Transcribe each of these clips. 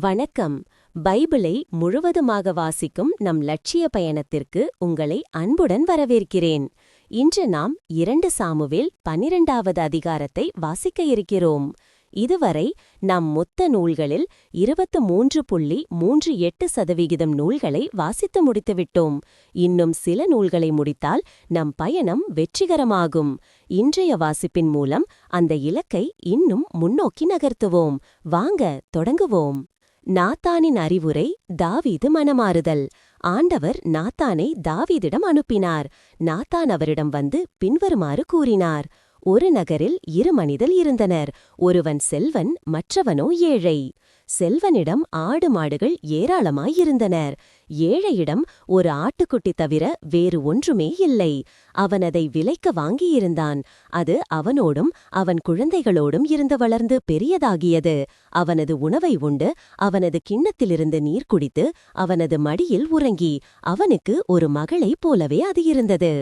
வணக்கம். பைபிளை முழுவதுமாக வாசிக்கும் நம் லட்சிய பயணத்திற்கு உங்களை அன்புடன் வரவேற்கிறேன். இன்று நாம் இரண்டு சாமுவேல் பனிரெண்டாவது அதிகாரத்தை வாசிக்க இருக்கிறோம். இதுவரை நம் மொத்த நூல்களில் இருபத்து மூன்று புள்ளி மூன்று எட்டு சதவிகிதம் நூல்களை வாசித்து முடித்துவிட்டோம். இன்னும் சில நூல்களை முடித்தால் நம் பயணம் வெற்றிகரமாகும். இன்றைய வாசிப்பின் மூலம் அந்த இலக்கை இன்னும் முன்னோக்கி நகர்த்துவோம். வாங்க தொடங்குவோம். நாத்தானின் அறிவுரை தாவீது மனமாறுதல். ஆண்டவர் நாத்தானை தாவீதிடம் அனுப்பினார். நாத்தான் அவரிடம் வந்து பின்வருமாறு கூறினார். ஒரு நகரில் இரு மனிதர் இருந்தனர். ஒருவன் செல்வன் மற்றவனோ ஏழை. செல்வனிடம் ஆடு மாடுகள் ஏராளமாயிருந்தனர் ஏழையிடம் ஒரு ஆட்டுக்குட்டி தவிர வேறு ஒன்றுமே இல்லை. அவன் அதை விலைக்க வாங்கியிருந்தான். அது அவனோடும் அவன் குழந்தைகளோடும் இருந்து வளர்ந்து பெரியதாகியது. அவனது உணவை உண்டு அவனது கிண்ணத்திலிருந்து நீர் குடித்து அவனது மடியில் உறங்கி அவனுக்கு ஒரு மகளைப் போலவே அது இருந்தது.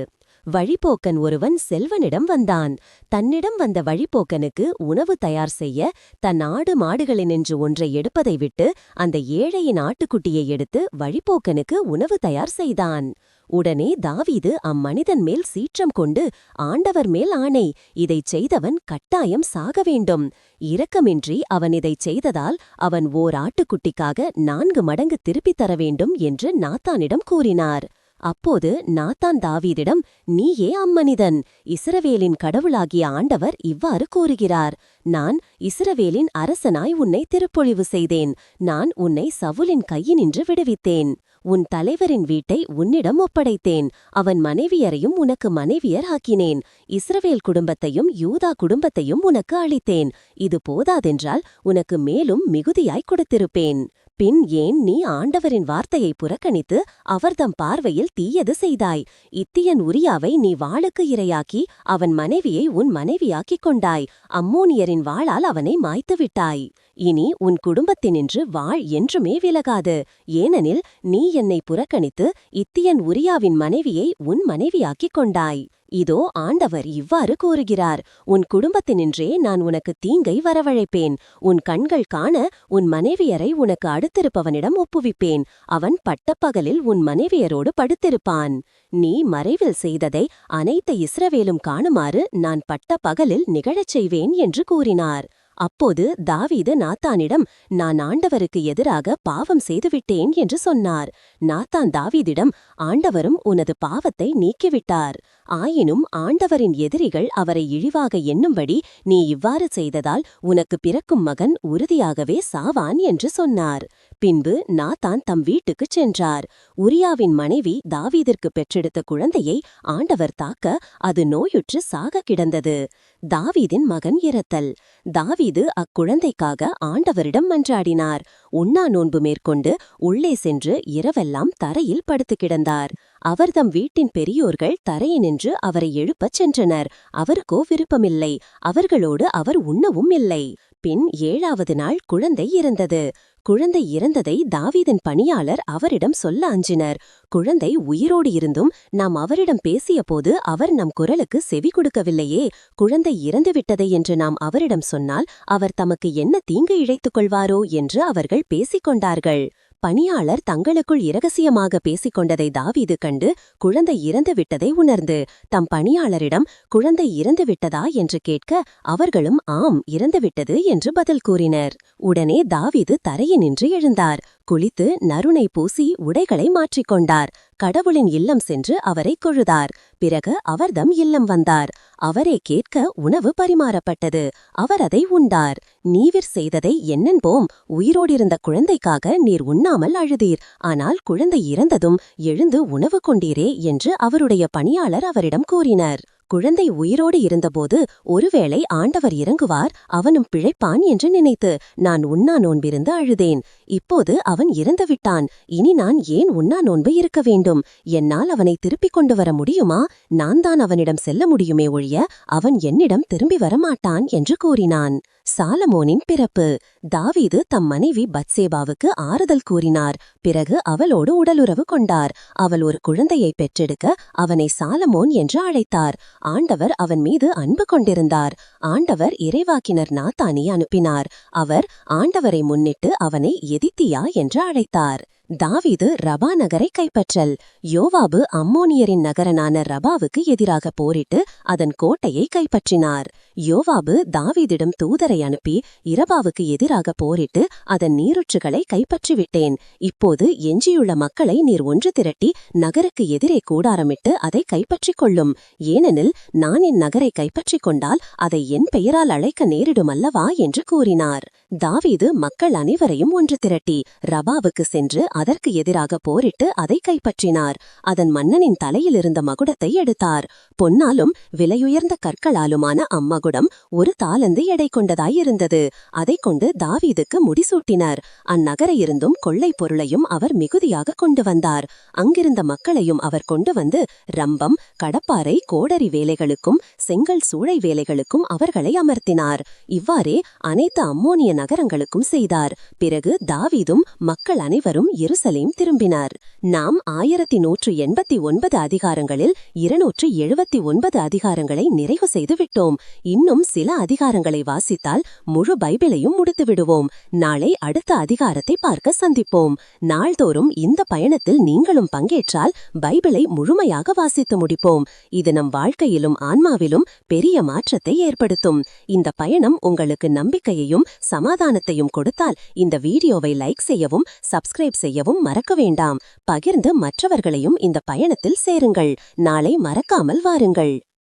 வழிப்போக்கன் ஒருவன் செல்வனிடம் வந்தான். தன்னிடம் வந்த வழிப்போக்கனுக்கு உணவு தயார் செய்ய தன் ஆடு மாடுகளினின்று ஒன்றை எடுப்பதை விட்டு அந்த ஏழையின் ஆட்டுக்குட்டியை எடுத்து வழிப்போக்கனுக்கு உணவு தயார் செய்தான். உடனே தாவீது அம்மனிதன் மேல் சீற்றம் கொண்டு ஆண்டவர் மேல் ஆணை இதைச் செய்தவன் கட்டாயம் சாக வேண்டும். இரக்கமின்றி அவன் இதைச் செய்ததால் அவன் ஓர் ஆட்டுக்குட்டிக்காக நான்கு மடங்கு திருப்பித் தர வேண்டும் என்று நாத்தானிடம் கூறினார். அப்போது நாத்தான் தாவீதிடம் நீயே அம்மனிதன். இஸ்ரவேலின் கடவுளாகிய ஆண்டவர் இவ்வாறு கூறுகிறார். நான் இஸ்ரவேலின் அரசனாய் உன்னை திருப்பொழிவு செய்தேன். நான் உன்னை சவுலின் கையினின்று விடுவித்தேன். உன் தலைவரின் வீட்டை உன்னிடம் ஒப்படைத்தேன். அவன் மனைவியரையும் உனக்கு மனைவியர் ஆக்கினேன் இஸ்ரவேல் குடும்பத்தையும் யூதா குடும்பத்தையும் உனக்கு அளித்தேன். இது போதாதென்றால் உனக்கு மேலும் மிகுதியாய் கொடுத்திருப்பேன். பின் ஏன் நீ ஆண்டவரின் வார்த்தையை புறக்கணித்து அவர்தம் பார்வையில் தீயது செய்தாய்? இத்தியன் உரியாவை நீ வாளுக்கு இரையாக்கி அவன் மனைவியை உன் மனைவியாக்கிக் கொண்டாய். அம்மோனியரின் வாளால் அவனை மாய்த்துவிட்டாய் இனி உன் குடும்பத்தினின்று வாழ் என்றுமே விலகாது. ஏனெனில் நீ என்னை புறக்கணித்து இத்தியன் உரியாவின் மனைவியை உன் மனைவியாக்கிக் கொண்டாய். இதோ ஆண்டவர் இவ்வாறு கூறுகிறார் உன் குடும்பத்தினின்றே நான் உனக்கு தீங்கை வரவழைப்பேன். உன் கண்கள் காண உன் மனைவியரை உனக்கு அடுத்திருப்பவனிடம் ஒப்புவிப்பேன். அவன் பட்டப்பகலில் உன் மனைவியரோடு படுத்திருப்பான். நீ மறைவில் செய்ததை அனைத்து இஸ்ரவேலும் காணுமாறு நான் பட்ட பகலில் நிகழச் செய்வேன் என்று கூறினார். அப்போது தாவீது நாத்தானிடம் நான் ஆண்டவருக்கு எதிராக பாவம் செய்துவிட்டேன் என்று சொன்னார். நாத்தான் தாவீதிடம் ஆண்டவரும் உனது பாவத்தை நீக்கிவிட்டார். ஆயினும் ஆண்டவரின் எதிரிகள் அவரை இழிவாக எண்ணும்படி நீ இவ்வாறு செய்ததால் உனக்கு பிறக்கும் மகன் உறுதியாகவே சாவான் என்று சொன்னார். பின்பு நாத்தான் தம் வீட்டுக்குச் சென்றார். உரியாவின் மனைவி தாவீதிற்கு பெற்றெடுத்த குழந்தையை ஆண்டவர் தாக்க அது நோயுற்று சாக கிடந்தது. தாவீதின் மகன் இறத்தல் தாவீது அக்குழந்தைக்காக ஆண்டவரிடம் மன்றாடினார். உண்ணா நோன்பு மேற்கொண்டு உள்ளே சென்று இரவெல்லாம் தரையில் படுத்து கிடந்தார். அவர்தம் வீட்டின் பெரியோர்கள் தரையினின்று அவரை எழுப்பச் சென்றனர். அவருக்கோ விருப்பமில்லை. அவர்களோடு அவர் உண்ணவும் இல்லை. பின் ஏழாவது நாள் குழந்தை இறந்தது. குழந்தை இறந்ததை தாவீதன் பணியாளர் அவரிடம் சொல்ல அஞ்சினர். குழந்தை உயிரோடு இருந்தும் நாம் அவரிடம் பேசியபோது அவர் நம் குரலுக்கு செவி கொடுக்கவில்லையே. குழந்தை இறந்துவிட்டதை என்று நாம் அவரிடம் சொன்னால் அவர் தமக்கு என்ன தீங்கு இழைத்துக் கொள்வாரோ என்று அவர்கள் பேசிக் கொண்டார்கள். பணியாளர் தங்களுக்குள் இரகசியமாக பேசிக் கொண்டதை தாவீது கண்டு குழந்தை இறந்து விட்டதை உணர்ந்து தம் பணியாளரிடம் குழந்தை இறந்து விட்டதா என்று கேட்க அவர்களும் ஆம் இறந்துவிட்டது என்று பதில் கூறினர். உடனே தாவீது தரையினின்று எழுந்தார். குளித்து நறுனை பூசி உடைகளை மாற்றிக்கொண்டார் கடவுளின் இல்லம் சென்று அவரை கொழுதார். பிறகு அவர்தம் இல்லம் வந்தார். அவரே கேட்க உணவு பரிமாறப்பட்டது. அவர் அதை உண்டார். நீவிர் செய்ததை என்னென்போம் உயிரோடிருந்த குழந்தைக்காக நீர் உண்ணாமல் அழுதீர். ஆனால் குழந்தை இறந்ததும் எழுந்து உணவு கொண்டீரே என்று அவருடைய பணியாளர் அவரிடம் கூறினர். குழந்தை உயிரோடு இருந்தபோது ஒருவேளை ஆண்டவர் இறங்குவார் அவனும் பிழைப்பான் என்று நினைத்து நான் உண்ணா நோன்பிருந்து அழுதேன். இப்போது அவன் இறந்துவிட்டான் இனி நான் ஏன் உண்ணா நோன்பு இருக்க வேண்டும்? என்னால் அவனை திருப்பிக் கொண்டு வர முடியுமா? நான் தான் அவனிடம் செல்ல முடியுமே ஒழிய அவன் என்னிடம் திரும்பி வரமாட்டான் என்று கூறினான். சாலமோனின் பிறப்பு. தாவீது தம் மனைவி பத்சேபாவுக்கு ஆறுதல் கூறினார். பிறகு அவளோடு உடலுறவு கொண்டார். அவள் ஒரு குழந்தையை பெற்றெடுக்க அவனை சாலமோன் என்று அழைத்தார். ஆண்டவர் அவன் மீது அன்பு கொண்டிருந்தார். ஆண்டவர் இறைவாக்கினர் நாத்தானி அனுப்பினார். அவர் ஆண்டவரை முன்னிட்டு அவனை எதித்தியா என்று அழைத்தார். தாவீது ரபா நகரை கைப்பற்றல். யோவாபு அம்மோனியரின் நகரனான ரபாவுக்கு எதிராக போரிட்டு அதன் கோட்டையை கைப்பற்றினார். யோவாபு தாவீதிடம் தூதரை அனுப்பி இரபாவுக்கு எதிராக போரிட்டு அதன் நீருற்றுகளை கைப்பற்றிவிட்டேன். இப்போது எஞ்சியுள்ள மக்களை நீர் ஒன்று திரட்டி நகருக்கு எதிரே கூடாரமிட்டு அதை கைப்பற்றிக் கொள்ளும் ஏனெனில் நான் என் நகரை கைப்பற்றிக் கொண்டால் அதை என் பெயரால் அழைக்க நேரிடும் அல்லவா என்று கூறினார். தாவீது மக்கள் அனைவரையும் ஒன்று திரட்டி ரபாவுக்கு சென்று அதற்கு எதிராக போரிட்டு அதை கைப்பற்றினார். அதன் மன்னனின் தலையிலிருந்த மகுடத்தை எடுத்தார். பொன்னாலும் விலையுயர்ந்த கற்களாலுமான அம்மகுடம் ஒரு தாளந்து எடை கொண்டதாயிருந்தது அதைக் கொண்டு தாவீதுக்கு முடிசூட்டினர். அந்நகரை இருந்தும் கொள்ளை பொருளையும் அவர் மிகுதியாக கொண்டு வந்தார். அங்கிருந்த மக்களையும் அவர் கொண்டு வந்து ரம்பம் கடப்பாறை கோடரி வேலைகளுக்கும் செங்கல் சூளை வேலைகளுக்கும் அவர்களை அமர்த்தினார். இவ்வாறே அனைத்து அம்மோனிய நகரங்களுக்கும் செய்தார். பிறகு தாவீதும் மக்கள் அனைவரும் எருசலேம் திரும்பினார். நாம் ஆயிரத்தி நூற்று எண்பத்தி ஒன்பது அதிகாரங்களில் இருநூற்று எழுபத்தி ஒன்பது அதிகாரங்களை நிறைவு செய்து விட்டோம். இன்னும் சில அதிகாரங்களை வாசித்தால் முழு பைபிளையும் முடித்து விடுவோம். நாளை அடுத்த அதிகாரத்தை பார்க்க சந்திப்போம். நாள்தோறும் இந்த பயணத்தில் நீங்களும் பங்கேற்றால் பைபிளை முழுமையாக வாசித்து முடிப்போம். இது நம் வாழ்க்கையிலும் ஆன்மாவிலும் பெரிய மாற்றத்தை ஏற்படுத்தும். இந்த பயணம் உங்களுக்கு நம்பிக்கையையும் சமாதான சமாதானத்தையும் கொடுத்தால் இந்த வீடியோவை லைக் செய்யவும் சப்ஸ்கிரைப் செய்யவும் மறக்க வேண்டாம். பகிர்ந்து மற்றவர்களையும் இந்த பயணத்தில் சேருங்கள். நாளை மறக்காமல் வாருங்கள்.